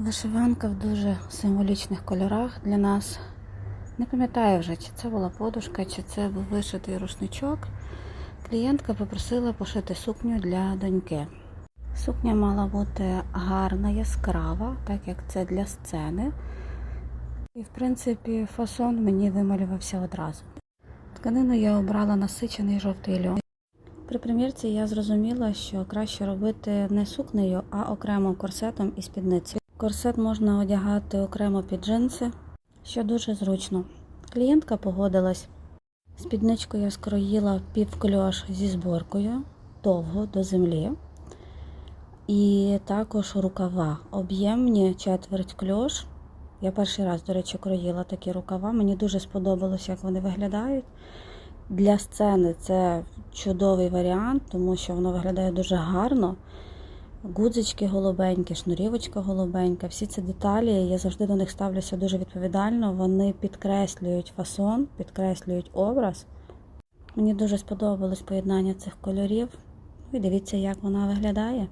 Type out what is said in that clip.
Вишиванка в дуже символічних кольорах для нас. Не пам'ятаю вже, чи це була подушка, чи це був вишитий рушничок. Клієнтка попросила пошити сукню для доньки. Сукня мала бути гарна, яскрава, так як це для сцени. І, в принципі, фасон мені вималювався одразу. Тканину я обрала насичений жовтий льон. При примірці я зрозуміла, що краще робити не сукнею, а окремо корсетом і спідницею. Корсет можна одягати окремо під джинси, що дуже зручно. Клієнтка погодилась. Спідничку я скроїла під кльош зі зборкою довго до землі. І також рукава об'ємні четверть кльош. Я перший раз, до речі, кроїла такі рукава. Мені дуже сподобалось, як вони виглядають. Для сцени це чудовий варіант, тому що воно виглядає дуже гарно. Гудзички голубенькі, шнурівочка голубенька. Всі ці деталі, я завжди до них ставлюся дуже відповідально. Вони підкреслюють фасон, підкреслюють образ. Мені дуже сподобалось поєднання цих кольорів. І дивіться, як вона виглядає.